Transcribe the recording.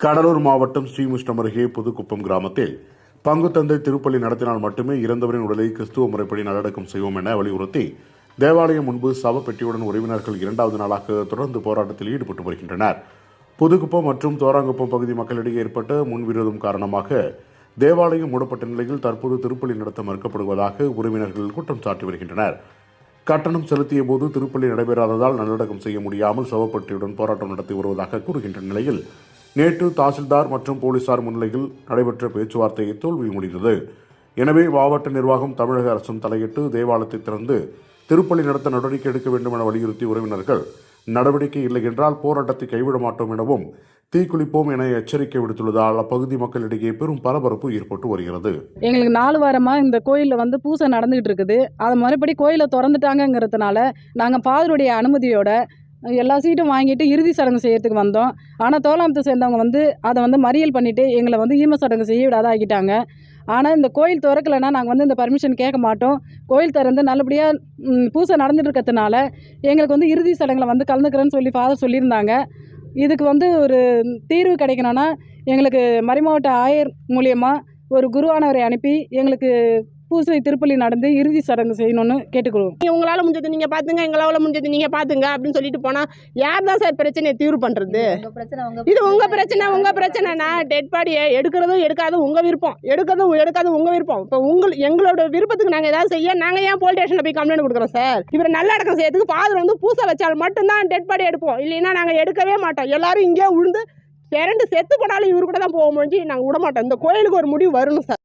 கடலூர் மாவட்டம் ஸ்ரீமுஷ்ணம் அருகே புதுக்குப்பம் கிராமத்தில் பங்குத்தந்தை திருப்பள்ளி நடத்தினால் மட்டுமே இறந்தவரின் உடலை கிறிஸ்துவ முறைப்படி நல்லடக்கம் செய்வோம் என வலியுறுத்தி தேவாலயம் முன்பு சவப்பெட்டியுடன் உறவினர்கள் இரண்டாவது நாளாக தொடர்ந்து போராட்டத்தில் ஈடுபட்டு வருகின்றனர். புதுக்குப்பம் மற்றும் தோராங்குப்பம் பகுதி மக்களிடையே ஏற்பட்ட முன்விரோதம் காரணமாக தேவாலயம் மூடப்பட்ட நிலையில் தற்போது திருப்பள்ளி நடத்த மறுக்கப்படுவதாக உறவினர்கள் குற்றம் சாட்டி வருகின்றனர். கட்டணம் செலுத்திய போது திருப்பள்ளி நடைபெறாததால் நல்லடக்கம் செய்ய முடியாமல் சவப்பட்டியுடன் போராட்டம் நடத்தி வருவதாக கூறுகின்ற நிலையில் நேற்று தாசில்தார் மற்றும் போலீசார் முன்னிலையில் நடைபெற்ற பேச்சுவார்த்தை தோல்வியில் முடிந்தது. எனவே மாவட்ட நிர்வாகம் தமிழக அரசும் தலையிட்டு தேவாலயத்தை திறந்து திருப்பலி நடத்த நடவடிக்கை எடுக்க வேண்டும் என வலியுறுத்தி உறவினர்கள் நடவடிக்கை இல்லை என்றால் போராட்டத்தை கைவிட மாட்டோம் எனவும் தீக்குளிப்போம் என எச்சரிக்கை விடுத்துள்ளதால் அப்பகுதி மக்களிடையே பெரும் பரபரப்பு ஏற்பட்டு வருகிறது. எங்களுக்கு நாலு வாரமாக இந்த கோயிலில் வந்து பூசை நடந்துகிட்டு இருக்குது. அதை மறுபடி கோயிலை திறந்துட்டாங்கங்கிறதுனால நாங்கள் ஃபாதருடைய அனுமதியோட எல்லா சீட்டும் வாங்கிட்டு இறுதி சடங்கு செய்யறதுக்கு வந்தோம். ஆனால் தோலாமத்தை சேர்ந்தவங்க வந்து அதை வந்து மறியல் பண்ணிவிட்டு எங்களை வந்து ஈம சடங்கு செய்ய விடாத ஆக்கிட்டாங்க. ஆனால் இந்த கோயில் திறக்கலைன்னா நாங்கள் வந்து இந்த பர்மிஷன் கேட்க மாட்டோம். கோயில் திறந்து நல்லபடியாக பூசை நடந்துட்டு இருக்கிறதுனால எங்களுக்கு வந்து இறுதி சடங்கில் வந்து கலந்துக்கிறேன்னு சொல்லி ஃபாதர் சொல்லியிருந்தாங்க. இதுக்கு வந்து ஒரு தீர்வு கிடைக்கணும்னா எங்களுக்கு மறைமாவட்ட ஆயர் மூலியமாக ஒரு குருவானவரை அனுப்பி எங்களுக்கு பூசை திருப்பலி நடந்து இறுதி சடங்கு செய்யணும்னு கேட்டுக்கொள்வோம். நீங்க உங்களால முடிஞ்சது நீங்க பாத்துங்க எங்களால முடிஞ்சது நீங்க பாத்துங்க அப்படின்னு சொல்லிட்டு போனா யார் தான் சார் பிரச்சனையை தீர்வு பண்றது? இது உங்க பிரச்சனை உங்க பிரச்சனைனா டெட் பாடியை எடுக்கிறதும் எடுக்காதும் உங்க விருப்பம். எடுக்கிறதும் எடுக்காதும் உங்க விருப்பம். இப்போ உங்கள் எங்களோட விருப்பத்துக்கு நாங்க ஏதாவது செய்ய நாங்க ஏன் போலீஸ் ஸ்டேஷன்ல போய் கம்ப்ளைண்ட் கொடுக்குறோம் சார்? இவர் நல்லடக்கம் செய்யறதுக்கு ஃபாதர் வந்து பூசை வச்சால் மட்டும்தான் டெட் பாடி எடுப்போம். இல்லைன்னா நாங்க எடுக்கவே மாட்டோம். எல்லாரும் இங்கே உழுந்து பிறண்டு செத்து போனாலும் இவர் கூட தான் போக முடிஞ்சு நாங்கள் விட மாட்டோம். இந்த கோயிலுக்கு ஒரு முடிவு வரணும் சார்.